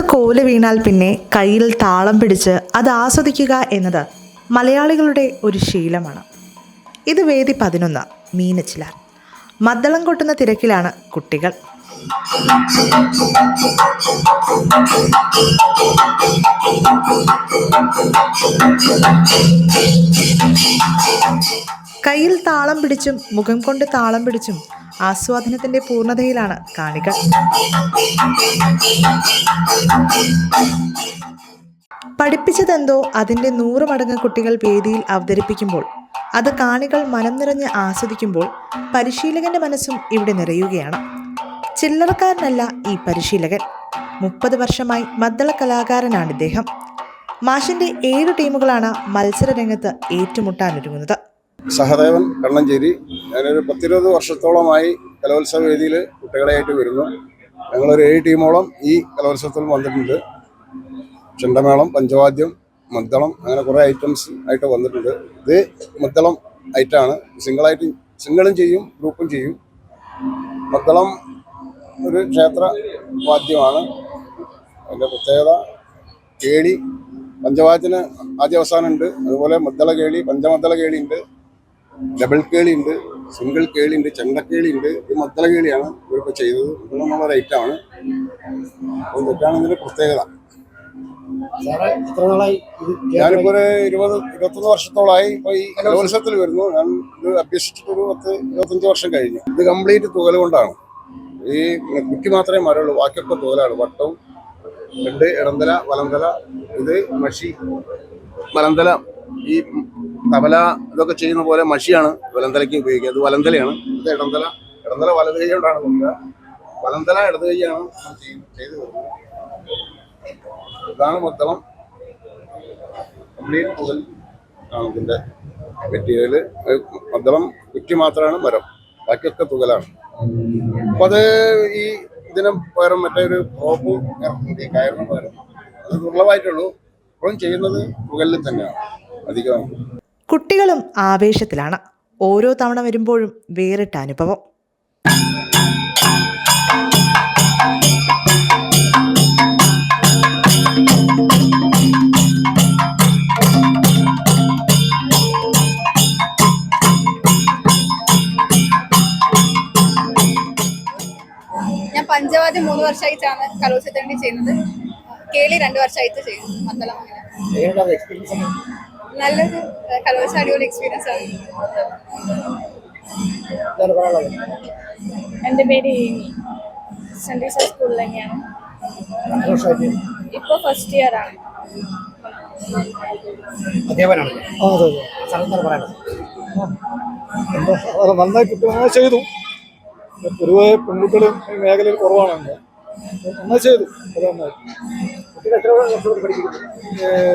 കോൽ വീണാൽ പിന്നെ കയ്യിൽ താളം പിടിച്ച് അത് ആസ്വദിക്കുക എന്നത് മലയാളികളുടെ ഒരു ശീലമാണ്. ഇത് വേദി പതിനൊന്ന് മീനച്ചിലാർ മദ്ദളം കൊട്ടുന്ന തിരക്കിലാണ് കുട്ടികൾ. കയ്യിൽ താളം പിടിച്ചും മുഖം കൊണ്ട് താളം പിടിച്ചും ആസ്വാദനത്തിന്റെ പൂർണതയിലാണ് കാണിക പഠിപ്പിച്ചതെന്തോ അതിന്റെ നൂറ് മടങ്ങ് കുട്ടികൾ വേദിയിൽ അവതരിപ്പിക്കുമ്പോൾ അത് കാണികൾ മനം നിറഞ്ഞ് ആസ്വദിക്കുമ്പോൾ പരിശീലകന്റെ മനസ്സും ഇവിടെ നിറയുകയാണ്. ചില്ലറക്കാരനല്ല ഈ പരിശീലകൻ. മുപ്പത് വർഷമായി മദ്ദള കലാകാരനാണ് ഇദ്ദേഹം. മാഷിന്റെ ഏഴ് ടീമുകളാണ് മത്സരരംഗത്ത് ഏറ്റുമുട്ടാനൊരുങ്ങുന്നത്. സഹദേവൻ കണ്ണഞ്ചേരി. ഞാനൊരു പത്തിരുപത് വർഷത്തോളമായി കലോത്സവ വേദിയിൽ കുട്ടികളായിട്ട് വരുന്നു. ഞങ്ങളൊരു ഏഴ് ടീമോളം ഈ കലോത്സവത്തിൽ വന്നിട്ടുണ്ട്. ചെണ്ടമേളം പഞ്ചവാദ്യം മദ്ദളം അങ്ങനെ കുറേ ഐറ്റംസ് ആയിട്ട് വന്നിട്ടുണ്ട്. ഇത് മദ്ദളം ഐറ്റാണ് സിംഗിളായിട്ട് സിംഗിളും ചെയ്യും ഗ്രൂപ്പും ചെയ്യും. മദ്ദളം ഒരു ക്ഷേത്ര വാദ്യമാണ്. അതിന്റെ പ്രത്യേകത കേളി പഞ്ചവാദ്യത്തിന് ആദ്യ അവസാനമുണ്ട് അതുപോലെ മദ്ദള കേളി പഞ്ചമദ്ദള കേളിയുണ്ട് ഡബിൾ കേളി ഉണ്ട് സിംഗിൾ കേളി ഉണ്ട് ചെണ്ടക്കേളി ഉണ്ട് ഇത് മദ്ദള കേളിയാണ് ഇവരിപ്പോൾ ചെയ്തത് എന്നുള്ള ഐറ്റമാണ് അപ്പോൾ ഇതൊക്കെയാണ് ഇതിന്റെ പ്രത്യേകത. ഞാനിപ്പോൾ ഒരു ഇരുപത് ഇരുപത്തൊന്ന് വർഷത്തോളമായി ഇപ്പോൾ ഈ കലോത്സവത്തിൽ വരുന്നു. ഞാൻ ഇത് അഭ്യസിച്ചിട്ട് ഒരു പത്ത് ഇരുപത്തഞ്ച് വർഷം കഴിഞ്ഞു. ഇത് കംപ്ലീറ്റ് തുകൽ കൊണ്ടാണ്. ഈ കുറ്റി മാത്രമേ മരമുള്ളൂ ബാക്കിയൊക്കെ തുകലാണ്. വട്ടവും രണ്ട് ഇടന്തല വലന്തല ഇത് മഷി വലന്തല ഈ തബല ഇതൊക്കെ ചെയ്യുന്ന പോലെ മഷിയാണ് വലന്തലയ്ക്ക് ഉപയോഗിക്കുക. അത് വലന്തലയാണ്. ഇത് ഇടന്തല ഇടന്തല വലത് കൈ കൊണ്ടാണ് വലന്തല ഇടത് കൈയാണ് ചെയ്ത് വരുന്നത് ഇതാണ് മൊത്തം കംപ്ലീറ്റ് മുതൽ മദ്ദളം കുറ്റി മാത്രമാണ് മരം. ബാക്കിയൊക്കെ തുകലാണ്. അപ്പൊ അത് ഈ ഇതിന് പകരം മറ്റേ ഒരു റോപ്പ് ഇറക്കുന്നത് കയറിന് പകരം അത് ദുർലഭമായിട്ടുള്ളൂ ഇപ്പോഴും ചെയ്യുന്നത് തുകലിൽ തന്നെയാണ്. അധികം കുട്ടികളും ആവേശത്തിലാണ്. ഓരോ തവണ വരുമ്പോഴും വേറിട്ട അനുഭവം. ഞാൻ പഞ്ചവാദ്യം മൂന്ന് വർഷമായിട്ടാണ് കലോത്സവത്തിന് വേണ്ടി ചെയ്യുന്നത്. കേളി രണ്ട് വർഷമായിട്ട് ചെയ്യുന്നു. മന്ദലം അങ്ങനെ. നല്ലൊരു കലോത്സവം അടിപൊളി എക്സ്പീരിയൻസ് ആണ്. എന്റെ പേര് ഏമി. സ്കൂളിൽ തന്നെയാണ്. ഇപ്പോൾ ഫസ്റ്റ് ഇയർ ആണ്. നന്നായി കുട്ടികൾ ചെയ്തു. പൊതുവെ പെൺകുട്ടികളും മേഖലയിൽ കുറവാണ്. നന്നായി ചെയ്തു. അത് നന്നായി.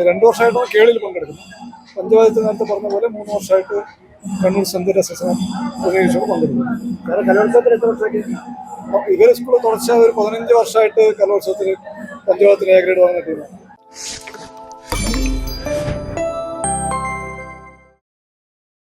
രണ്ട് വർഷമായിട്ടാണ് കേളിൽ പങ്കെടുക്കുന്നത് പഞ്ചായത്ത് നേരത്തെ പറഞ്ഞ പോലെ മൂന്ന് വർഷമായിട്ട് കണ്ണൂർ സെന്റ് അസസ്മെന്റ് പ്രതിനിധിച്ചോട് പങ്കെടുക്കുന്നു. വർഷമായിട്ട്? ഇവരെ സ്കൂളിൽ തുടർച്ചയായി ഒരു പതിനഞ്ച് വർഷമായിട്ട് കലോത്സവത്തിൽ പഞ്ചായത്തിന് എ ഗ്രേഡ് വാങ്ങുന്ന ടീമാണ്